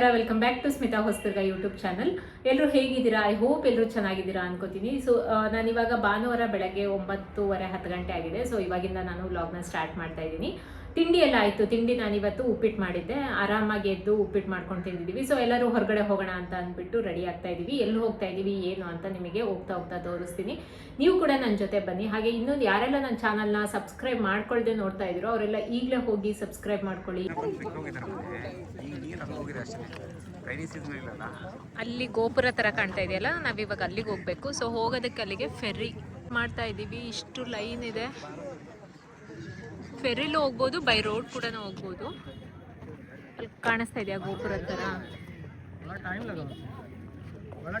ನಮಸ್ಕಾರ welcome back to Smita ಹೊಸ್ತರ್ಗ YouTube channel ಎಲ್ಲರೂ ಹೇಗಿದ್ದೀರಾ? ಐ ಹೋಪ್ ಎಲ್ಲರೂ ಚೆನ್ನಾಗಿದ್ದೀರಾ ಅನ್ಕೋತೀನಿ. ಸೊ ನಾನು ಇವಾಗ ಭಾನುವಾರ ಬೆಳಗ್ಗೆ ಒಂಬತ್ತೂವರೆ ಹತ್ತು ಗಂಟೆ ಆಗಿದೆ. ಸೊ ಇವಾಗಿಂದ ನಾನು ವ್ಲಾಗ್ನ ಸ್ಟಾರ್ಟ್ ಮಾಡ್ತಾ ಇದ್ದೀನಿ. ತಿಂಡಿ ಎಲ್ಲ ಆಯಿತು. ತಿಂಡಿ ನಾನಿವತ್ತು ಉಪ್ಪಿಟ್ಟು ಮಾಡಿದ್ದೆ. ಆರಾಮಾಗಿ ಎದ್ದು ಉಪ್ಪಿಟ್ಟು ಮಾಡ್ಕೊಂಡು ತಿಂದಿದ್ದೀವಿ. ಸೊ ಎಲ್ಲರೂ ಹೊರಗಡೆ ಹೋಗೋಣ ಅಂತ ಅಂದ್ಬಿಟ್ಟು ರೆಡಿ ಆಗ್ತಾ ಇದ್ದೀವಿ. ಎಲ್ಲಿ ಹೋಗ್ತಾ ಇದ್ದೀವಿ, ಏನು ಅಂತ ನಿಮಗೆ ಹೋಗ್ತಾ ಹೋಗ್ತಾ ತೋರಿಸ್ತೀನಿ. ನೀವು ಕೂಡ ನನ್ನ ಜೊತೆ ಬನ್ನಿ. ಹಾಗೆ ಇನ್ನೊಂದು ಯಾರೆಲ್ಲ ನನ್ನ ಚಾನಲ್ನ ಸಬ್ಸ್ಕ್ರೈಬ್ ಮಾಡ್ಕೊಳ್ದೆ ನೋಡ್ತಾ ಇದ್ದೀರೋ ಅವರೆಲ್ಲ ಈಗಲೇ ಹೋಗಿ ಸಬ್ಸ್ಕ್ರೈಬ್ ಮಾಡ್ಕೊಳ್ಳಿ. ಅಲ್ಲಿ ಗೋಪುರ ತರ ಕಾಣ್ತಾ ಇದೆಯಲ್ಲ, ನಾವಿವಾಗ ಅಲ್ಲಿಗೆ ಹೋಗ್ಬೇಕು. ಸೊ ಹೋಗೋದಕ್ಕೆ ಅಲ್ಲಿಗೆ ಫೆರ್ರಿ ಮಾಡ್ತಾ ಇದ್ದೀವಿ ಇಷ್ಟು ಲೈನ್ ಇದೆ. ಫೆರ್ರಿಲೂ ಹೋಗ್ಬೋದು ಬೈ ರೋಡ್ ಕೂಡ ಹೋಗ್ಬೋದು. ಅಲ್ಲಿ ಕಾಣಿಸ್ತಾ ಇದೆಯಾ ಗೋಪುರ ತರ बड़ा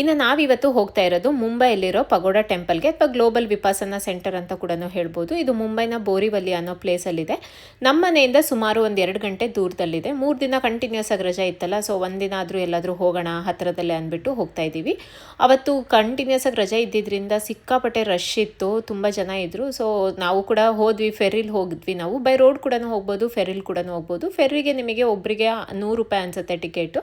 ಇನ್ನು ನಾವಿವತ್ತು ಹೋಗ್ತಾ ಇರೋದು ಮುಂಬೈಯಲ್ಲಿರೋ ಪಗೋಡಾ ಟೆಂಪಲ್ಗೆ ಅಥವಾ ಗ್ಲೋಬಲ್ ವಿಪಾಸನ ಸೆಂಟರ್ ಅಂತ ಕೂಡ ಹೇಳ್ಬೋದು. ಇದು ಮುಂಬೈನ ಬೋರಿವಲ್ಲಿ ಅನ್ನೋ ಪ್ಲೇಸಲ್ಲಿದೆ. ನಮ್ಮ ಮನೆಯಿಂದ ಸುಮಾರು ಒಂದು ಎರಡು ಗಂಟೆ ದೂರದಲ್ಲಿದೆ. ಮೂರು ದಿನ ಕಂಟಿನ್ಯೂಸ್ ಆಗಿ ರಜೆ ಇತ್ತಲ್ಲ, ಸೊ ಒಂದಿನ ಆದರೂ ಎಲ್ಲಾದರೂ ಹೋಗೋಣ ಹತ್ತಿರದಲ್ಲೇ ಅಂದ್ಬಿಟ್ಟು ಹೋಗ್ತಾ ಇದ್ದೀವಿ. ಅವತ್ತು ಕಂಟಿನ್ಯೂಸ್ ಆಗಿ ರಜೆ ಇದ್ದಿದ್ದರಿಂದ ಸಿಕ್ಕಾಪಟ್ಟೆ ರಶ್ ಇತ್ತು, ತುಂಬ ಜನ ಇದ್ದರು ಸೊ ನಾವು ಕೂಡ ಹೋದ್ವಿ ಫೆರಿಲ್ ಹೋಗಿದ್ವಿ ನಾವು. ಬೈ ರೋಡ್ ಕೂಡ ಹೋಗ್ಬೋದು ಫೆರಿಲ್ ಕೂಡ ಹೋಗ್ಬೋದು. ಫೆರ್ರಿಗೆ ನಿಮಗೆ ಒಬ್ಬರಿಗೆ ನೂರು ರೂಪಾಯಿ ಅನಿಸುತ್ತೆ ಟಿಕೆಟು.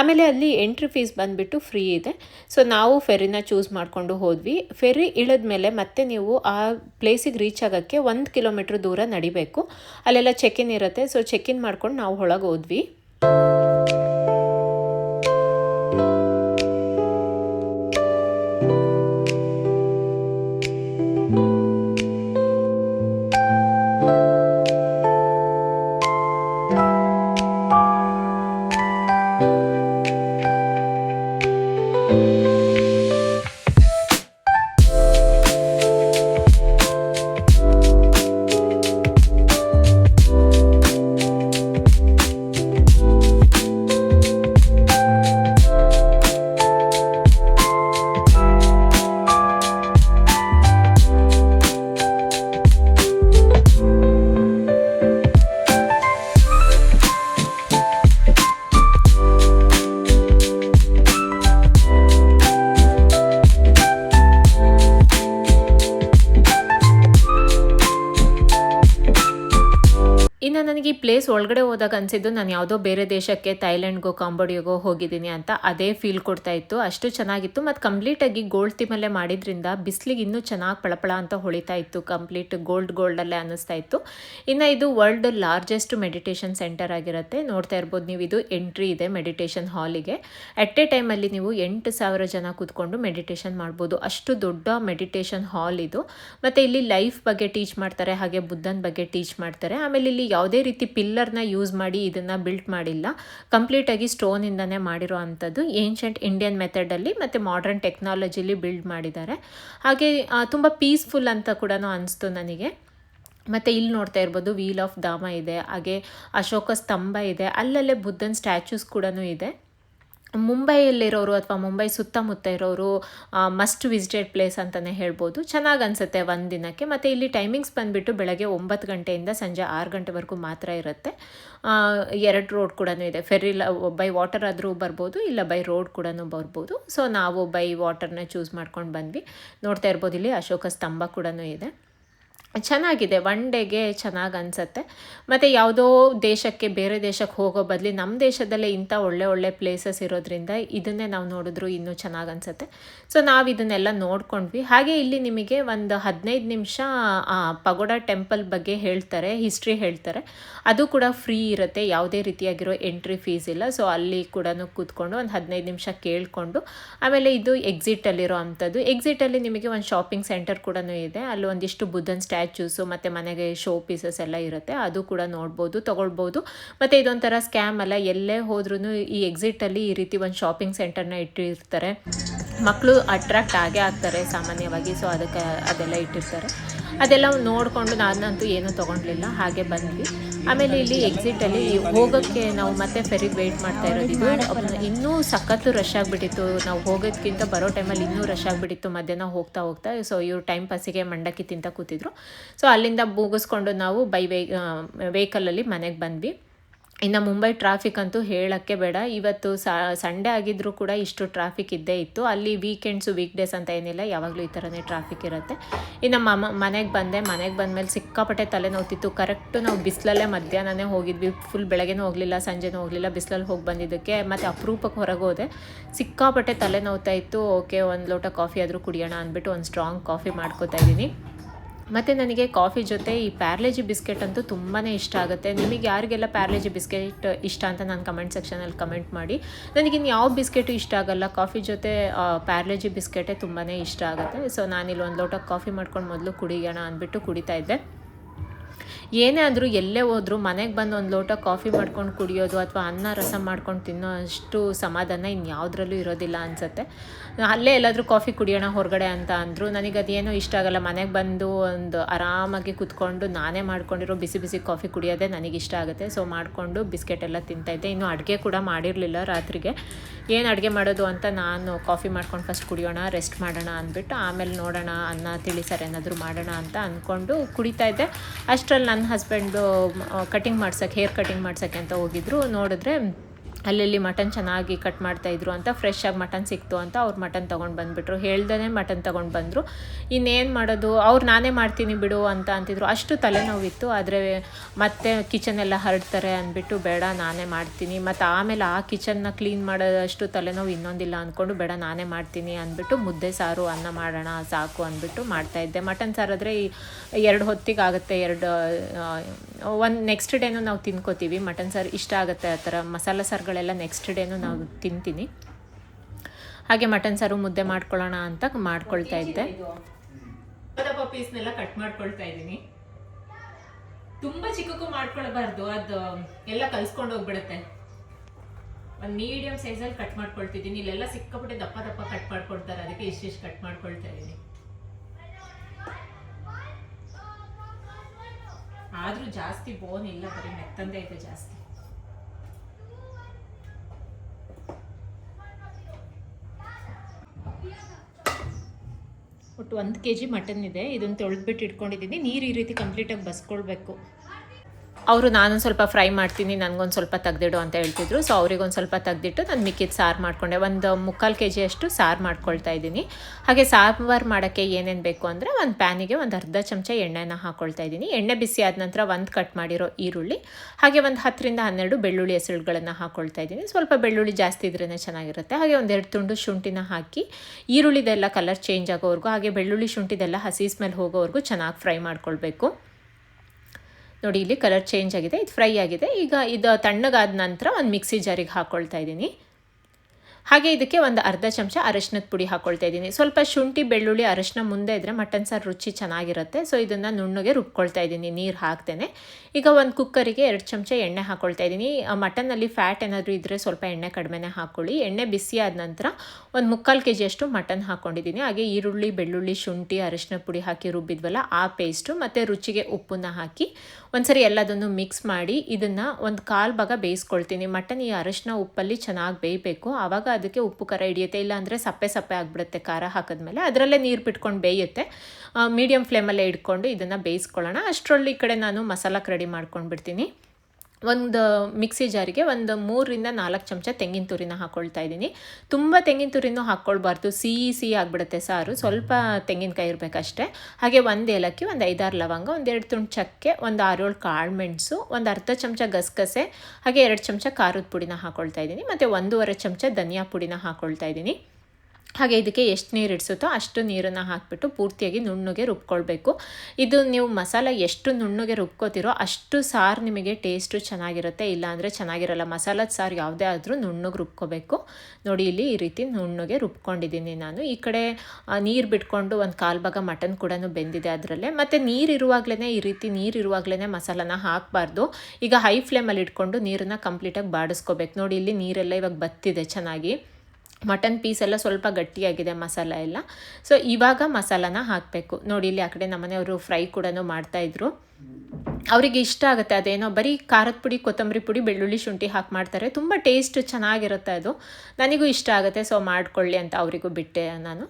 ಆಮೇಲೆ ಅಲ್ಲಿ ಎಂಟ್ರಿ ಫೀಸ್ ಬಂದುಬಿಟ್ಟು ಫ್ರೀ ಇದೆ. ಸೊ ನಾವು ಫೆರಿನ ಚೂಸ್ ಮಾಡಿಕೊಂಡು ಹೋದ್ವಿ. ಫೆರಿ ಇಳಿದ ಮೇಲೆ ಮತ್ತೆ ನೀವು ಆ ಪ್ಲೇಸಿಗೆ ರೀಚ್ ಆಗೋಕ್ಕೆ ಒಂದು ಕಿಲೋಮೀಟ್ರ್ ದೂರ ನಡಿಬೇಕು. ಅಲ್ಲೆಲ್ಲ ಚೆಕ್ ಇನ್ ಇರುತ್ತೆ. ಸೊ ಚೆಕ್ ಇನ್ ಮಾಡ್ಕೊಂಡು ನಾವು ಒಳಗೆ ಹೋದ್ವಿ. ಇನ್ನು ನನಗೆ ಈ ಪ್ಲೇಸ್ ಒಳಗಡೆ ಹೋದಾಗ ಅನಿಸಿದ್ದು ನಾನು ಯಾವುದೋ ಬೇರೆ ದೇಶಕ್ಕೆ ಥೈಲ್ಯಾಂಡ್ಗೋ ಕಾಂಬೋಡಿಯಾಗೋ ಹೋಗಿದ್ದೀನಿ ಅಂತ ಅದೇ ಫೀಲ್ ಕೊಡ್ತಾ ಇತ್ತು. ಅಷ್ಟು ಚೆನ್ನಾಗಿತ್ತು. ಮತ್ತು ಕಂಪ್ಲೀಟಾಗಿ ಗೋಲ್ಡ್ ತಿಮ್ಮಲ್ಲೇ ಮಾಡಿದ್ರಿಂದ ಬಿಸಿಲಿಗೆ ಇನ್ನೂ ಚೆನ್ನಾಗಿ ಪಳಪಳ ಅಂತ ಹೊಳಿತಾ ಇತ್ತು. ಕಂಪ್ಲೀಟ್ ಗೋಲ್ಡ್ ಗೋಲ್ಡಲ್ಲೇ ಅನ್ನಿಸ್ತಾ ಇತ್ತು. ಇನ್ನು ಇದು ವರ್ಲ್ಡ್ ಲಾರ್ಜೆಸ್ಟ್ ಮೆಡಿಟೇಷನ್ ಸೆಂಟರ್ ಆಗಿರುತ್ತೆ. ನೋಡ್ತಾ ಇರ್ಬೋದು ನೀವು, ಇದು ಎಂಟ್ರಿ ಇದೆ ಮೆಡಿಟೇಷನ್ ಹಾಲಿಗೆ ಅಟ್ ಎ ಟೈಮಲ್ಲಿ ನೀವು ಎಂಟು ಸಾವಿರ ಜನ ಕೂತ್ಕೊಂಡು ಮೆಡಿಟೇಷನ್ ಮಾಡ್ಬೋದು. ಅಷ್ಟು ದೊಡ್ಡ ಮೆಡಿಟೇಷನ್ ಹಾಲ್ ಇದು. ಮತ್ತು ಇಲ್ಲಿ ಲೈಫ್ ಬಗ್ಗೆ ಟೀಚ್ ಮಾಡ್ತಾರೆ, ಹಾಗೆ ಬುದ್ಧನ ಬಗ್ಗೆ ಟೀಚ್ ಮಾಡ್ತಾರೆ. ಆಮೇಲೆ ಇಲ್ಲಿ ಯಾವುದೇ ರೀತಿ ಪಿಲ್ಲರ್ನ ಯೂಸ್ ಮಾಡಿ ಇದನ್ನು ಬಿಲ್ಟ್ ಮಾಡಿಲ್ಲ. ಕಂಪ್ಲೀಟಾಗಿ ಸ್ಟೋನಿಂದನೇ ಮಾಡಿರೋ ಅಂಥದ್ದು ಏನ್ಷಂಟ್ ಇಂಡಿಯನ್ ಮೆಥಡಲ್ಲಿ ಮತ್ತು ಮಾಡ್ರನ್ ಟೆಕ್ನಾಲಜಿಲಿ ಬಿಲ್ಡ್ ಮಾಡಿದ್ದಾರೆ. ಹಾಗೆ ತುಂಬ ಪೀಸ್ಫುಲ್ ಅಂತ ಕೂಡ ಅನಿಸ್ತು ನನಗೆ. ಮತ್ತು ಇಲ್ಲಿ ನೋಡ್ತಾ ಇರ್ಬೋದು ವೀಲ್ ಆಫ್ ಧಾಮ ಇದೆ, ಹಾಗೆ ಅಶೋಕ ಸ್ತಂಭ ಇದೆ, ಅಲ್ಲಲ್ಲೇ ಬುದ್ಧನ ಸ್ಟ್ಯಾಚ್ಯೂಸ್ ಕೂಡ ಇದೆ. ಮುಂಬೈಯಲ್ಲಿರೋರು ಅಥವಾ ಮುಂಬೈ ಸುತ್ತಮುತ್ತ ಇರೋರು ಮಸ್ಟ್ ವಿಸಿಟೆಡ್ ಪ್ಲೇಸ್ ಅಂತಲೇ ಹೇಳ್ಬೋದು. ಚೆನ್ನಾಗಿ ಅನಿಸುತ್ತೆ ಒಂದು ದಿನಕ್ಕೆ. ಮತ್ತು ಇಲ್ಲಿ ಟೈಮಿಂಗ್ಸ್ ಬಂದುಬಿಟ್ಟು ಬೆಳಗ್ಗೆ ಒಂಬತ್ತು ಗಂಟೆಯಿಂದ ಸಂಜೆ ಆರು ಗಂಟೆವರೆಗೂ ಮಾತ್ರ ಇರುತ್ತೆ. ಎರಡು ರೋಡ್ ಕೂಡ ಇದೆ. ಫೆರಿ ಬೈ ವಾಟರ್ ಆದರೂ ಬರ್ಬೋದು, ಇಲ್ಲ ಬೈ ರೋಡ್ ಕೂಡ ಬರ್ಬೋದು. ಸೊ ನಾವು ಬೈ ವಾಟರ್ನ ಚೂಸ್ ಮಾಡ್ಕೊಂಡು ಬಂದ್ವಿ. ನೋಡ್ತಾ ಇರ್ಬೋದು, ಇಲ್ಲಿ ಅಶೋಕ ಸ್ತಂಭ ಕೂಡ ಇದೆ. ಚೆನ್ನಾಗಿದೆ ಒನ್ ಡೇಗೆ ಚೆನ್ನಾಗಿ ಅನಿಸುತ್ತೆ. ಮತ್ತು ಯಾವುದೋ ದೇಶಕ್ಕೆ, ಬೇರೆ ದೇಶಕ್ಕೆ ಹೋಗೋ ಬದಲಿ ನಮ್ಮ ದೇಶದಲ್ಲೇ ಇಂಥ ಒಳ್ಳೆ ಒಳ್ಳೆ ಪ್ಲೇಸಸ್ ಇರೋದ್ರಿಂದ ಇದನ್ನೇ ನಾವು ನೋಡಿದ್ರು ಇನ್ನೂ ಚೆನ್ನಾಗಿ ಅನಿಸುತ್ತೆ. ಸೊ ನಾವು ಇದನ್ನೆಲ್ಲ ನೋಡ್ಕೊಂಡ್ವಿ. ಹಾಗೆ ಇಲ್ಲಿ ನಿಮಗೆ ಒಂದು ಹದಿನೈದು ನಿಮಿಷ ಪಗೋಡ ಟೆಂಪಲ್ ಬಗ್ಗೆ ಹೇಳ್ತಾರೆ ಹಿಸ್ಟ್ರಿ ಹೇಳ್ತಾರೆ. ಅದು ಕೂಡ ಫ್ರೀ ಇರುತ್ತೆ, ಯಾವುದೇ ರೀತಿಯಾಗಿರೋ ಎಂಟ್ರಿ ಫೀಸ್ ಇಲ್ಲ. ಸೊ ಅಲ್ಲಿ ಕೂಡ ಕೂತ್ಕೊಂಡು ಒಂದು ಹದಿನೈದು ನಿಮಿಷ ಕೇಳಿಕೊಂಡು, ಆಮೇಲೆ ಇದು ಎಕ್ಸಿಟಲ್ಲಿರೋ ಅಂಥದ್ದು. ಎಕ್ಸಿಟಲ್ಲಿ ನಿಮಗೆ ಒಂದು ಶಾಪಿಂಗ್ ಸೆಂಟರ್ ಕೂಡ ಇದೆ. ಅಲ್ಲಿ ಒಂದಿಷ್ಟು ಬುದ್ಧನ್ ಸ್ಟ್ಯಾಚು ಸ್ಟ್ಯಾಚ್ಯೂಸು ಮತ್ತು ಮನೆಗೆ ಶೋ ಪೀಸಸ್ ಎಲ್ಲ ಇರುತ್ತೆ, ಅದು ಕೂಡ ನೋಡ್ಬೋದು, ತೊಗೊಳ್ಬೋದು. ಮತ್ತು ಇದೊಂಥರ ಸ್ಕ್ಯಾಮ್ ಅಲ್ಲ, ಎಲ್ಲೇ ಹೋದ್ರೂ ಈ ಎಕ್ಸಿಟಲ್ಲಿ ಈ ರೀತಿ ಒಂದು ಶಾಪಿಂಗ್ ಸೆಂಟರ್ನ ಇಟ್ಟಿರ್ತಾರೆ. ಮಕ್ಕಳು ಅಟ್ರಾಕ್ಟ್ ಆಗೇ ಆಗ್ತಾರೆ ಸಾಮಾನ್ಯವಾಗಿ ಸೊ ಅದಕ್ಕೆ ಅದೆಲ್ಲ ಇಟ್ಟಿರ್ತಾರೆ. ಅದೆಲ್ಲ ನೋಡಿಕೊಂಡು ನಾನಂತೂ ಏನೂ ತೊಗೊಂಡ್ಲಿಲ್ಲ, ಹಾಗೆ ಬಂದ್ವಿ. ಆಮೇಲೆ ಇಲ್ಲಿ ಎಕ್ಸಿಟಲ್ಲಿ ಹೋಗೋಕ್ಕೆ ನಾವು ಮತ್ತೆ ಫೆರಿಗೆ ವೆಯ್ಟ್ ಮಾಡ್ತಾ ಇರೋದು ಇದು. ಇನ್ನೂ ಸಖತ್ತು ರಶ್ ಆಗಿಬಿಟ್ಟಿತ್ತು. ನಾವು ಹೋಗೋದಕ್ಕಿಂತ ಬರೋ ಟೈಮಲ್ಲಿ ಇನ್ನೂ ರಶ್ ಆಗಿಬಿಟ್ಟಿತ್ತು ಮಧ್ಯಾಹ್ನ ಹೋಗ್ತಾ ಹೋಗ್ತಾ. ಸೊ ಇವ್ರು ಟೈಮ್ ಪಾಸಿಗೆ ಮಂಡಕ್ಕಿ ತಿಂತ ಕೂತಿದ್ರು. ಸೊ ಅಲ್ಲಿಂದ ಮುಗಿಸ್ಕೊಂಡು ನಾವು ಬೈ ವೆ ವೆಹಿಕಲಲ್ಲಿ ಮನೆಗೆ ಬಂದ್ವಿ. ಇನ್ನು ಮುಂಬೈ ಟ್ರಾಫಿಕ್ ಅಂತೂ ಹೇಳೋಕ್ಕೆ ಬೇಡ. ಇವತ್ತು ಸಂಡೇ ಆಗಿದ್ರೂ ಕೂಡ ಇಷ್ಟು ಟ್ರಾಫಿಕ್ ಇದ್ದೇ ಇತ್ತು. ಅಲ್ಲಿ ವೀಕೆಂಡ್ಸು ವೀಕ್ ಡೇಸ್ ಅಂತ ಏನಿಲ್ಲ, ಯಾವಾಗಲೂ ಈ ಥರನೇ ಟ್ರಾಫಿಕ್ ಇರುತ್ತೆ. ಇನ್ನು ಮಮ ಮನೆಗೆ ಬಂದೆ. ಮನೆಗೆ ಬಂದಮೇಲೆ ಸಿಕ್ಕಾಪಟ್ಟೆ ತಲೆನೋವ್ತಿತ್ತು. ಕರೆಕ್ಟು ನಾವು ಬಿಸಿಲಲ್ಲೇ ಮಧ್ಯಾಹ್ನನೇ ಹೋಗಿದ್ವಿ. ಫುಲ್ ಬೆಳಗ್ಗೆನೂ ಹೋಗಲಿಲ್ಲ, ಸಂಜೆನೂ ಹೋಗಲಿಲ್ಲ, ಬಿಸಿಲಲ್ಲಿ ಹೋಗಿ ಬಂದಿದ್ದಕ್ಕೆ. ಮತ್ತು ಅಪರೂಪಕ್ಕೆ ಹೊರಗೆ ಹೋದೆ. ಸಿಕ್ಕಾಪಟ್ಟೆ ತಲೆನೋವ್ತಾ ಇತ್ತು. ಓಕೆ, ಒಂದು ಲೋಟ ಕಾಫಿ ಆದರೂ ಕುಡಿಯೋಣ ಅಂದ್ಬಿಟ್ಟು ಒಂದು ಸ್ಟ್ರಾಂಗ್ ಕಾಫಿ ಮಾಡ್ಕೋತಾ ಇದ್ದೀನಿ. ಮತ್ತು ನನಗೆ ಕಾಫಿ ಜೊತೆ ಈ ಪ್ಯಾರ್ಲೇಜಿ ಬಿಸ್ಕೆಟ್ ಅಂತೂ ತುಂಬಾ ಇಷ್ಟ ಆಗುತ್ತೆ. ನಿಮಗೆ ಯಾರಿಗೆಲ್ಲ ಪ್ಯಾರ್ಲೇಜಿ ಬಿಸ್ಕೆಟ್ ಇಷ್ಟ ಅಂತ ನಾನು ಕಮೆಂಟ್ ಸೆಕ್ಷನಲ್ಲಿ ಕಮೆಂಟ್ ಮಾಡಿ. ನನಗಿನ್ನು ಯಾವ ಬಿಸ್ಕೆಟು ಇಷ್ಟ ಆಗಲ್ಲ, ಕಾಫಿ ಜೊತೆ ಪ್ಯಾರ್ಲೆಜಿ ಬಿಸ್ಕೆಟೇ ತುಂಬಾ ಇಷ್ಟ ಆಗುತ್ತೆ. ಸೊ ನಾನಿಲ್ಲಿ ಒಂದು ಲೋಟ ಕಾಫಿ ಮಾಡ್ಕೊಂಡು ಮೊದಲು ಕುಡಿಯೋಣ ಅಂದ್ಬಿಟ್ಟು ಕುಡಿತಾ ಇದ್ದೆ. ಏನೇ ಆದರೂ ಎಲ್ಲೇ ಹೋದರೂ, ಮನೆಗೆ ಬಂದು ಒಂದು ಲೋಟ ಕಾಫಿ ಮಾಡ್ಕೊಂಡು ಕುಡಿಯೋದು ಅಥವಾ ಅನ್ನ ರಸ ಮಾಡ್ಕೊಂಡು ತಿನ್ನೋ ಅಷ್ಟು ಸಮಾಧಾನ ಇನ್ಯಾವುದ್ರಲ್ಲೂ ಇರೋದಿಲ್ಲ ಅನಿಸುತ್ತೆ. ಅಲ್ಲೇ ಎಲ್ಲಾದರೂ ಕಾಫಿ ಕುಡಿಯೋಣ ಹೊರಗಡೆ ಅಂತ ಅಂದರು, ನನಗೆ ಅದೇನೋ ಇಷ್ಟ ಆಗಲ್ಲ. ಮನೆಗೆ ಬಂದು ಒಂದು ಆರಾಮಾಗಿ ಕುತ್ಕೊಂಡು ನಾನೇ ಮಾಡ್ಕೊಂಡಿರೋ ಬಿಸಿ ಬಿಸಿ ಕಾಫಿ ಕುಡಿಯೋದೇ ನನಗೆ ಇಷ್ಟ ಆಗುತ್ತೆ. ಸೊ ಮಾಡಿಕೊಂಡು ಬಿಸ್ಕೆಟ್ ಎಲ್ಲ ತಿಂತಾಯಿದ್ದೆ ಇನ್ನು ಅಡುಗೆ ಕೂಡ ಮಾಡಿರಲಿಲ್ಲ ರಾತ್ರಿಗೆ. ಏನು ಅಡುಗೆ ಮಾಡೋದು ಅಂತ ನಾನು ಕಾಫಿ ಮಾಡ್ಕೊಂಡು ಫಸ್ಟ್ ಕುಡಿಯೋಣ, ರೆಸ್ಟ್ ಮಾಡೋಣ ಅಂದ್ಬಿಟ್ಟು ಆಮೇಲೆ ನೋಡೋಣ, ಅನ್ನ ತಿಳಿ ಸರ್ ಏನಾದರೂ ಮಾಡೋಣ ಅಂತ ಅಂದ್ಕೊಂಡು ಕುಡಿತಾ ಇದ್ದೆ. ಅಷ್ಟರಲ್ಲಿ ನನ್ನ ಹಸ್ಬೆಂಡು ಕಟಿಂಗ್ ಮಾಡ್ಸೋಕ್ಕೆ ಹೇರ್ ಕಟಿಂಗ್ ಮಾಡ್ಸೋಕ್ಕೆ ಅಂತ ಹೋಗಿದ್ರು. ನೋಡಿದ್ರೆ ಅಲ್ಲಲ್ಲಿ ಮಟನ್ ಚೆನ್ನಾಗಿ ಕಟ್ ಮಾಡ್ತಾಯಿದ್ರು ಅಂತ ಫ್ರೆಶ್ ಆಗಿ ಮಟನ್ ಸಿಕ್ತು ಅಂತ ಅವ್ರು ಮಟನ್ ತೊಗೊಂಡು ಬಂದುಬಿಟ್ರು. ಹೇಳ್ದೇ ಮಟನ್ ತೊಗೊಂಡು ಬಂದರು. ಇನ್ನೇನು ಮಾಡೋದು? ಅವ್ರು ನಾನೇ ಮಾಡ್ತೀನಿ ಬಿಡು ಅಂತ ಅಂತಿದ್ರು. ಅಷ್ಟು ತಲೆನೋವಿತ್ತು. ಆದರೆ ಮತ್ತೆ ಕಿಚನ್ ಎಲ್ಲ ಹರಡ್ತಾರೆ ಅಂದ್ಬಿಟ್ಟು, ಬೇಡ, ನಾನೇ ಮಾಡ್ತೀನಿ. ಮತ್ತು ಆಮೇಲೆ ಆ ಕಿಚನ್ನ ಕ್ಲೀನ್ ಮಾಡೋದಷ್ಟು ತಲೆನೋವು ಇನ್ನೊಂದಿಲ್ಲ ಅಂದ್ಕೊಂಡು ಬೇಡ, ನಾನೇ ಮಾಡ್ತೀನಿ ಅಂದ್ಬಿಟ್ಟು ಮುದ್ದೆ ಸಾರು, ಅನ್ನ ಮಾಡೋಣ, ಸಾಕು ಅಂದ್ಬಿಟ್ಟು ಮಾಡ್ತಾಯಿದ್ದೆ ಮಟನ್ ಸಾರಾದರೆ ಎರಡು ಹೊತ್ತಿಗೆ ಆಗುತ್ತೆ. ಎರಡು ಒಂದು ನೆಕ್ಸ್ಟ್ ಡೇನೂ ನಾವು ತಿನ್ಕೋತೀವಿ. ಮಟನ್ ಸಾರು ಇಷ್ಟ ಆಗುತ್ತೆ ಆ ಥರ. ಮಸಾಲ ಸಾರುಗಳೆಲ್ಲ ನೆಕ್ಸ್ಟ್ ಡೇನೂ ನಾವು ತಿಂತೀನಿ. ಹಾಗೆ ಮಟನ್ ಸಾರು ಮುದ್ದೆ ಮಾಡ್ಕೊಳ್ಳೋಣ ಅಂತ ಮಾಡ್ಕೊಳ್ತಾ ಇದ್ದೆ. ಪೀಸ್ನೆಲ್ಲ ಕಟ್ ಮಾಡ್ಕೊಳ್ತಾ ಇದ್ದೀನಿ. ತುಂಬ ಚಿಕ್ಕಕ್ಕೂ ಮಾಡ್ಕೊಳ್ಬಾರ್ದು. ಅದು, ಎಲ್ಲ ಕಲ್ಸ್ಕೊಂಡು ಹೋಗ್ಬಿಡುತ್ತೆ. ಒಂದು ಮೀಡಿಯಂ ಸೈಜಲ್ಲಿ ಕಟ್ ಮಾಡ್ಕೊಳ್ತಿದ್ದೀನಿ. ಇಲ್ಲೆಲ್ಲ ಸಿಕ್ಕಾಪಟ್ಟೆ ದಪ್ಪ ದಪ್ಪ ಕಟ್ ಮಾಡ್ಕೊಳ್ತಾರೆ. ಅದಕ್ಕೆ ಇಷ್ಟಿಷ್ಟು ಕಟ್ ಮಾಡ್ಕೊಳ್ತಾ ಇದ್ದೀನಿ. ಆದ್ರೂ ಜಾಸ್ತಿ ಬೋನ್ ಇಲ್ಲ, ಬರೀ ಮೆತ್ತಂದೆ ಇದೆ ಜಾಸ್ತಿ. ಒಟ್ಟು ಒಂದು ಕೆ ಜಿ ಮಟನ್ ಇದೆ. ಇದನ್ನು ತೊಳೆದ್ಬಿಟ್ಟು ಇಟ್ಕೊಂಡಿದ್ದೀನಿ. ನೀರು ಈ ರೀತಿ ಕಂಪ್ಲೀಟಾಗಿ ಬಸ್ಕೊಳ್ಬೇಕು. ಅವರು ನಾನೊಂದು ಸ್ವಲ್ಪ ಫ್ರೈ ಮಾಡ್ತೀನಿ, ನನಗೊಂದು ಸ್ವಲ್ಪ ತೆಗೆದಿಡು ಅಂತ ಹೇಳ್ತಿದ್ರು. ಸೊ ಅವ್ರಿಗೊಂದು ಸ್ವಲ್ಪ ತೆಗೆದಿಟ್ಟು ನಾನು ಮಿಕ್ಕಿದ ಸಾರು ಮಾಡಿಕೊಂಡೆ. ಒಂದು ಮುಕ್ಕಾಲು ಕೆ ಜಿಯಷ್ಟು ಸಾರು ಮಾಡ್ಕೊಳ್ತಾ ಇದ್ದೀನಿ. ಹಾಗೆ ಸಾಂಬಾರು ಮಾಡೋಕ್ಕೆ ಏನೇನು ಬೇಕು ಅಂದರೆ ಒಂದು ಪ್ಯಾನಿಗೆ ಒಂದು ಅರ್ಧ ಚಮಚ ಎಣ್ಣೆನ ಹಾಕ್ಕೊಳ್ತಾ ಇದ್ದೀನಿ. ಎಣ್ಣೆ ಬಿಸಿ ಆದ ನಂತರ ಒಂದು ಕಟ್ ಮಾಡಿರೋ ಈರುಳ್ಳಿ, ಹಾಗೆ ಒಂದು ಹತ್ತರಿಂದ ಹನ್ನೆರಡು ಬೆಳ್ಳುಳ್ಳಿ ಹೆಸರುಗಳನ್ನು ಹಾಕ್ಕೊಳ್ತಾ ಇದ್ದೀನಿ. ಸ್ವಲ್ಪ ಬೆಳ್ಳುಳ್ಳಿ ಜಾಸ್ತಿ ಇದ್ರೇ ಚೆನ್ನಾಗಿರುತ್ತೆ. ಹಾಗೆ ಒಂದೆರಡು ತುಂಡು ಶುಂಠಿನ ಹಾಕಿ, ಈರುಳ್ಳಿದೆಲ್ಲ ಕಲರ್ ಚೇಂಜ್ ಆಗೋವರೆಗೂ ಹಾಗೆ ಬೆಳ್ಳುಳ್ಳಿ ಶುಂಠಿದೆಲ್ಲ ಹಸಿ ಸ್ಮೆಲ್ ಹೋಗೋವರೆಗೂ ಚೆನ್ನಾಗಿ ಫ್ರೈ ಮಾಡ್ಕೊಳ್ಬೇಕು. ನೋಡಿ, ಇಲ್ಲಿ ಕಲರ್ ಚೇಂಜ್ ಆಗಿದೆ, ಇದು ಫ್ರೈ ಆಗಿದೆ. ಈಗ ಇದು ತಣ್ಣಗಾದ ನಂತರ ಒಂದು ಮಿಕ್ಸಿ ಜಾರಿಗೆ ಹಾಕ್ಕೊಳ್ತಾ ಇದ್ದೀನಿ. ಹಾಗೆ ಇದಕ್ಕೆ ಒಂದು ಅರ್ಧ ಚಮಚ ಅರಶಿನದ ಪುಡಿ ಹಾಕ್ಕೊಳ್ತಾ ಇದ್ದೀನಿ. ಸ್ವಲ್ಪ ಶುಂಠಿ, ಬೆಳ್ಳುಳ್ಳಿ ಅರಶಿನ ಮುಂದೆ ಇದ್ದರೆ ಮಟನ್ ಸಾರು ರುಚಿ ಚೆನ್ನಾಗಿರುತ್ತೆ. ಸೊ ಇದನ್ನು ನುಣ್ಣಗೆ ರುಬ್ಕೊಳ್ತಾ ಇದ್ದೀನಿ, ನೀರು ಹಾಕ್ತೇನೆ ಈಗ ಒಂದು ಕುಕ್ಕರಿಗೆ ಎರಡು ಚಮಚ ಎಣ್ಣೆ ಹಾಕ್ಕೊಳ್ತಾ ಇದ್ದೀನಿ. ಮಟನ್ ಮಟನಲ್ಲಿ ಫ್ಯಾಟ್ ಏನಾದರೂ ಇದ್ದರೆ ಸ್ವಲ್ಪ ಎಣ್ಣೆ ಕಡಿಮೆನೇ ಹಾಕ್ಕೊಳ್ಳಿ ಎಣ್ಣೆ ಬಿಸಿ ಆದ ನಂತರ ಒಂದು ಮುಕ್ಕಾಲು ಕೆ ಜಿಯಷ್ಟು ಮಟನ್ ಹಾಕ್ಕೊಂಡಿದ್ದೀನಿ ಹಾಗೆ ಈರುಳ್ಳಿ, ಬೆಳ್ಳುಳ್ಳಿ, ಶುಂಠಿ ಅರಶಿನ ಪುಡಿ ಹಾಕಿ ರುಬ್ಬಿದ್ವಲ್ಲ ಆ ಪೇಸ್ಟು ಮತ್ತು ರುಚಿಗೆ ಉಪ್ಪನ್ನು ಹಾಕಿ ಒಂದ್ಸರಿ ಎಲ್ಲದನ್ನು ಮಿಕ್ಸ್ ಮಾಡಿ ಇದನ್ನು ಒಂದು ಕಾಲು ಭಾಗ ಬೇಯಿಸ್ಕೊಳ್ತೀನಿ. ಮಟನ್ ಈ ಅರಶಿನ ಉಪ್ಪಲ್ಲಿ ಚೆನ್ನಾಗಿ ಬೇಯಬೇಕು. ಆವಾಗ ಅದಕ್ಕೆ ಉಪ್ಪು ಖಾರ ಹಿಡಿಯುತ್ತೆ, ಇಲ್ಲಾಂದರೆ ಸಪ್ಪೆ ಸಪ್ಪೆ ಆಗಿಬಿಡುತ್ತೆ ಖಾರ ಹಾಕಿದ್ಮೇಲೆ. ಅದರಲ್ಲೇ ನೀರು ಬಿಟ್ಕೊಂಡು ಬೇಯುತ್ತೆ. ಮೀಡಿಯಮ್ ಫ್ಲೇಮಲ್ಲೇ ಇಟ್ಕೊಂಡು ಇದನ್ನು ಬೇಯಿಸ್ಕೊಳ್ಳೋಣ. ಅಷ್ಟರಲ್ಲಿ ಈ ಕಡೆ ನಾನು ಮಸಾಲಕ್ಕೆ ರೆಡಿ ಮಾಡ್ಕೊಂಡು ಬಿಡ್ತೀನಿ ಒಂದು ಮಿಕ್ಸಿ ಜಾರಿಗೆ ಒಂದು ಮೂರರಿಂದ ನಾಲ್ಕು ಚಮಚ ತೆಂಗಿನ ತುರಿನ ಹಾಕ್ಕೊಳ್ತಾ ಇದ್ದೀನಿ. ತುಂಬ ತೆಂಗಿನ ತುರಿನೂ ಹಾಕ್ಕೊಳ್ಬಾರ್ದು ಸಿಹಿ ಸಿಹಿ ಆಗಿಬಿಡುತ್ತೆ ಸಾರು. ಸ್ವಲ್ಪ ತೆಂಗಿನಕಾಯಿ ಇರಬೇಕಷ್ಟೇ. ಹಾಗೆ ಒಂದು ಏಲಕ್ಕಿ, ಒಂದು ಐದಾರು ಲವಂಗ ಒಂದೆರಡು ತುಂಡು ಚಕ್ಕೆ, ಒಂದು ಆರೇಳು ಕಾಳು ಮೆಣಸು, ಒಂದು ಅರ್ಧ ಚಮಚ ಗಸಗಸೆ, ಹಾಗೆ ಎರಡು ಚಮಚ ಖಾರದ ಪುಡಿನ ಹಾಕ್ಕೊಳ್ತಾ ಇದ್ದೀನಿ. ಮತ್ತು ಒಂದೂವರೆ ಚಮಚ ಧನಿಯಾ ಪುಡಿನ ಹಾಕ್ಕೊಳ್ತಾ ಇದ್ದೀನಿ. ಹಾಗೆ ಇದಕ್ಕೆ ಎಷ್ಟು ನೀರು ಇಡಿಸುತ್ತೋ ಅಷ್ಟು ನೀರನ್ನು ಹಾಕಿಬಿಟ್ಟು ಪೂರ್ತಿಯಾಗಿ ನುಣ್ಣಗೆ ರುಬ್ಕೊಳ್ಬೇಕು. ಇದು ನೀವು ಮಸಾಲ ಎಷ್ಟು ನುಣ್ಣಗೆ ರುಬ್ಕೋತಿರೋ ಅಷ್ಟು ಸಾರು ನಿಮಗೆ ಟೇಸ್ಟು ಚೆನ್ನಾಗಿರುತ್ತೆ. ಇಲ್ಲಾಂದರೆ ಚೆನ್ನಾಗಿರಲ್ಲ. ಮಸಾಲದ ಸಾರು ಯಾವುದೇ ಆದರೂ ನುಣ್ಣಗೆ ರುಬ್ಕೋಬೇಕು. ನೋಡಿ, ಇಲ್ಲಿ ಈ ರೀತಿ ನುಣ್ಣಗೆ ರುಬ್ಕೊಂಡಿದ್ದೀನಿ ನಾನು. ಈ ಕಡೆ ನೀರು ಬಿಟ್ಕೊಂಡು ಒಂದು ಕಾಲು ಭಾಗ ಮಟನ್ ಕೂಡ ಬೆಂದಿದೆ ಅದರಲ್ಲೇ. ಮತ್ತು ನೀರು ಇರುವಾಗಲೇ ಈ ರೀತಿ ನೀರು ಇರುವಾಗಲೇ ಮಸಾಲನ ಹಾಕಬಾರ್ದು. ಈಗ ಹೈ ಫ್ಲೇಮಲ್ಲಿ ಇಟ್ಕೊಂಡು ನೀರನ್ನು ಕಂಪ್ಲೀಟಾಗಿ ಬಾಡಿಸ್ಕೋಬೇಕು. ನೋಡಿ, ಇಲ್ಲಿ ನೀರೆಲ್ಲ ಇವಾಗ ಬತ್ತಿದೆ ಚೆನ್ನಾಗಿ. ಮಟನ್ ಪೀಸ್ ಎಲ್ಲ ಸ್ವಲ್ಪ ಗಟ್ಟಿಯಾಗಿದೆ ಮಸಾಲ ಎಲ್ಲ. ಸೊ ಇವಾಗ ಮಸಾಲಾನ ಹಾಕಬೇಕು. ನೋಡಿ, ಇಲ್ಲಿ ಆ ಕಡೆ ನಮ್ಮನೆಯವರು ಫ್ರೈ ಕೂಡ ಮಾಡ್ತಾಯಿದ್ರು ಅವರಿಗೆ ಇಷ್ಟ ಆಗುತ್ತೆ ಅದೇನೋ, ಬರೀ ಖಾರದ ಪುಡಿ, ಕೊತ್ತಂಬರಿ ಪುಡಿ, ಬೆಳ್ಳುಳ್ಳಿ ಶುಂಠಿ ಹಾಕಿ ಮಾಡ್ತಾರೆ. ತುಂಬ ಟೇಸ್ಟ್ ಚೆನ್ನಾಗಿರುತ್ತೆ ಅದು. ನನಗೂ ಇಷ್ಟ ಆಗುತ್ತೆ ಸೊ ಮಾಡಿಕೊಳ್ಳಿ ಅಂತ ಅವರಿಗೂ ಬಿಟ್ಟೆ ನಾನು.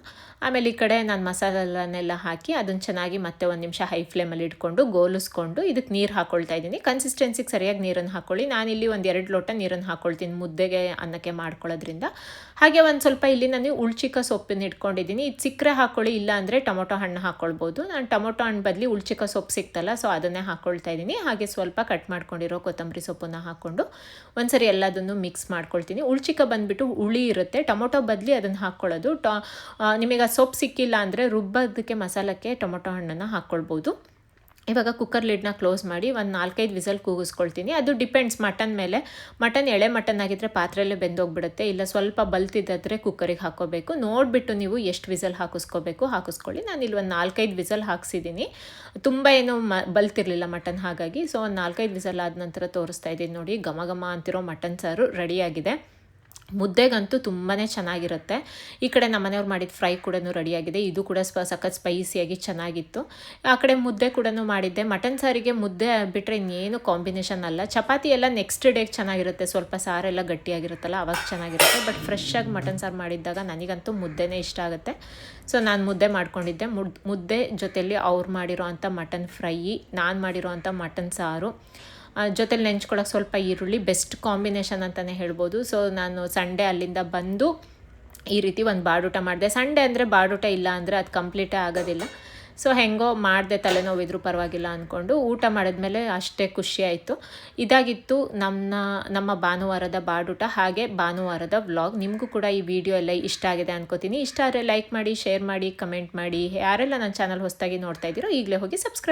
ಆಮೇಲೆ ಈ ಕಡೆ ನಾನು ಮಸಾಲೆಲ್ಲನೆಲ್ಲ ಹಾಕಿ ಅದನ್ನು ಚೆನ್ನಾಗಿ ಮತ್ತೆ ಒಂದು ನಿಮಿಷ ಹೈ ಫ್ಲೇಮಲ್ಲಿ ಇಟ್ಕೊಂಡು ಗೋಲಿಸ್ಕೊಂಡು ಇದಕ್ಕೆ ನೀರು ಹಾಕ್ಕೊಳ್ತಾ ಇದ್ದೀನಿ. ಕನ್ಸಿಸ್ಟೆನ್ಸಿಗೆ ಸರಿಯಾಗಿ ನೀರನ್ನು ಹಾಕ್ಕೊಳ್ಳಿ ನಾನಿಲ್ಲಿ ಒಂದು ಎರಡು ಲೋಟ ನೀರನ್ನು ಹಾಕ್ಕೊಳ್ತೀನಿ ಮುದ್ದೆಗೆ, ಅನ್ನಕ್ಕೆ ಮಾಡ್ಕೊಳ್ಳೋದ್ರಿಂದ. ಹಾಗೆ ಒಂದು ಸ್ವಲ್ಪ ಇಲ್ಲಿ ನಾನು ಉಳ್ಚಿಕ ಸೊಪ್ಪನ್ನು ಇಟ್ಕೊಂಡಿದ್ದೀನಿ. ಇದು ಸಿಕ್ಕರೆ ಹಾಕ್ಕೊಳ್ಳಿ ಇಲ್ಲ ಅಂದರೆ ಟೊಮೊಟೊ ಹಣ್ಣು ಹಾಕ್ಕೊಳ್ಬೋದು ನಾನು ಟೊಮೊಟೊ ಹಣ್ಣು ಬದಲಿ ಉಳ್ಚಿಕ ಸೊಪ್ಪು ಸಿಕ್ತಲ್ಲ ಸೊ ಅದನ್ನೇ ಹಾಕ್ಕೊಳ್ತಾ ಇದ್ದೀನಿ. ಹಾಗೆ ಸ್ವಲ್ಪ ಕಟ್ ಮಾಡ್ಕೊಂಡಿರೋ ಕೊತ್ತಂಬರಿ ಸೊಪ್ಪನ್ನು ಹಾಕ್ಕೊಂಡು ಒಂದ್ಸರಿ ಎಲ್ಲದನ್ನು ಮಿಕ್ಸ್ ಮಾಡ್ಕೊಳ್ತೀನಿ. ಉಳ್ಚಿಕ ಬಂದುಬಿಟ್ಟು ಹುಳಿ ಇರುತ್ತೆ. ಟೊಮೊಟೊ ಬದಲಿ ಅದನ್ನು ಹಾಕ್ಕೊಳ್ಳೋದು. ಟೊ ನಿಮಗೆ ಆ ಸೊಪ್ಪು ಸಿಕ್ಕಿಲ್ಲ ಅಂದರೆ ರುಬ್ಬೋದಕ್ಕೆ ಮಸಾಲಕ್ಕೆ ಟೊಮೊಟೊ ಹಣ್ಣನ್ನು ಹಾಕ್ಕೊಳ್ಬೋದು. ಇವಾಗ ಕುಕ್ಕರ್ ಲಿಡ್ನ ಕ್ಲೋಸ್ ಮಾಡಿ ಒಂದು ನಾಲ್ಕೈದು ವಿಸಲ್ ಕೂಗಿಸ್ಕೊಳ್ತೀನಿ. ಅದು ಡಿಪೆಂಡ್ಸ್ ಮಟನ್ ಮೇಲೆ. ಮಟನ್ ಎಳೆ ಮಟನ್ ಆಗಿದ್ದರೆ ಪಾತ್ರೆಯಲ್ಲೇ ಬೆಂದೋಗ್ಬಿಡುತ್ತೆ. ಇಲ್ಲ ಸ್ವಲ್ಪ ಬಲ್ತಿದ್ದಾದರೆ ಕುಕ್ಕರಿಗೆ ಹಾಕೋಬೇಕು. ನೋಡಿಬಿಟ್ಟು ನೀವು ಎಷ್ಟು ವಿಸಲ್ ಹಾಕಿಸ್ಕೋಬೇಕು ಹಾಕಿಸ್ಕೊಳ್ಳಿ. ನಾನು ಇಲ್ಲಿ ಒಂದು ನಾಲ್ಕೈದು ವಿಸಲ್ ಹಾಕ್ಸಿದ್ದೀನಿ. ತುಂಬ ಏನು ಬಲ್ತಿರಲಿಲ್ಲ ಮಟನ್ ಹಾಗಾಗಿ. ಸೊ ಒಂದು ನಾಲ್ಕೈದು ವಿಸಲ್ ಆದ ನಂತರ ತೋರಿಸ್ತಾ ಇದ್ದೀನಿ ನೋಡಿ. ಘಮ ಘಮ ಅಂತಿರೋ ಮಟನ್ ಸಾರು ರೆಡಿಯಾಗಿದೆ ಮುದ್ದೆಗಂತೂ ತುಂಬಾ ಚೆನ್ನಾಗಿರುತ್ತೆ. ಈ ಕಡೆ ನಮ್ಮನೆಯವ್ರು ಮಾಡಿದ ಫ್ರೈ ಕೂಡ ರೆಡಿಯಾಗಿದೆ. ಇದು ಕೂಡ ಸ್ಪ, ಸಖತ್ ಸ್ಪೈಸಿಯಾಗಿ ಚೆನ್ನಾಗಿತ್ತು. ಆ ಕಡೆ ಮುದ್ದೆ ಕೂಡ ಮಾಡಿದ್ದೆ. ಮಟನ್ ಸಾರಿಗೆ ಮುದ್ದೆ ಬಿಟ್ಟರೆ ಇನ್ನೇನು ಕಾಂಬಿನೇಷನ್ ಅಲ್ಲ. ಚಪಾತಿ ಎಲ್ಲ ನೆಕ್ಸ್ಟ್ ಡೇಗೆ ಚೆನ್ನಾಗಿರುತ್ತೆ. ಸ್ವಲ್ಪ ಸಾರೆಲ್ಲ ಗಟ್ಟಿಯಾಗಿರುತ್ತಲ್ಲ, ಅವಾಗ ಚೆನ್ನಾಗಿರುತ್ತೆ. ಬಟ್ ಫ್ರೆಶ್ಶಾಗಿ ಮಟನ್ ಸಾರು ಮಾಡಿದ್ದಾಗ ನನಗಂತೂ ಮುದ್ದೆನೇ ಇಷ್ಟ ಆಗುತ್ತೆ. ಸೊ, ನಾನು ಮುದ್ದೆ ಮಾಡ್ಕೊಂಡಿದ್ದೆ. ಮುದ್ ಮುದ್ದೆ ಜೊತೆಯಲ್ಲಿ ಅವ್ರು ಮಾಡಿರೋ ಮಟನ್ ಫ್ರೈ, ನಾನು ಮಾಡಿರೋ ಮಟನ್ ಸಾರು ಜೊತೆಲಿ ನೆಂಚ್ಕೊಳಕ್ಕೆ ಸ್ವಲ್ಪ ಈರುಳ್ಳಿ ಬೆಸ್ಟ್ ಕಾಂಬಿನೇಷನ್ ಅಂತಲೇ ಹೇಳ್ಬೋದು. ಸೊ ನಾನು ಸಂಡೇ ಅಲ್ಲಿಂದ ಬಂದು ಈ ರೀತಿ ಒಂದು ಬಾಡೂಟ ಮಾಡಿದೆ. ಸಂಡೇ ಅಂದರೆ ಬಾಡೂಟ ಇಲ್ಲ ಅಂದರೆ ಅದು ಕಂಪ್ಲೀಟೇ ಆಗೋದಿಲ್ಲ. ಸೊ ಹೆಂಗೋ ಮಾಡಿದೆ, ತಲೆನೋವಿದ್ರು ಪರವಾಗಿಲ್ಲ ಅಂದ್ಕೊಂಡು ಊಟ ಮಾಡಿದ್ಮೇಲೆ ಅಷ್ಟೇ ಖುಷಿ ಆಯಿತು. ಇದಾಗಿತ್ತು ನಮ್ಮ ನಮ್ಮ ಭಾನುವಾರದ ಬಾಡೂಟ. ಹಾಗೆ ಭಾನುವಾರದ ವ್ಲಾಗ್ ನಿಮಗೂ ಕೂಡ ಈ ವಿಡಿಯೋ ಎಲ್ಲ ಇಷ್ಟ ಆಗಿದೆ ಅನ್ಕೋತೀನಿ. ಇಷ್ಟ ಆದರೆ ಲೈಕ್ ಮಾಡಿ ಶೇರ್ ಮಾಡಿ ಕಮೆಂಟ್ ಮಾಡಿ. ಯಾರೆಲ್ಲ ನನ್ನ ಚಾನಲ್ ಹೊಸದಾಗಿ ನೋಡ್ತಾ ಇದ್ದೀರೋ ಈಗಲೇ ಹೋಗಿ ಸಬ್ಸ್ಕ್ರೈಬ್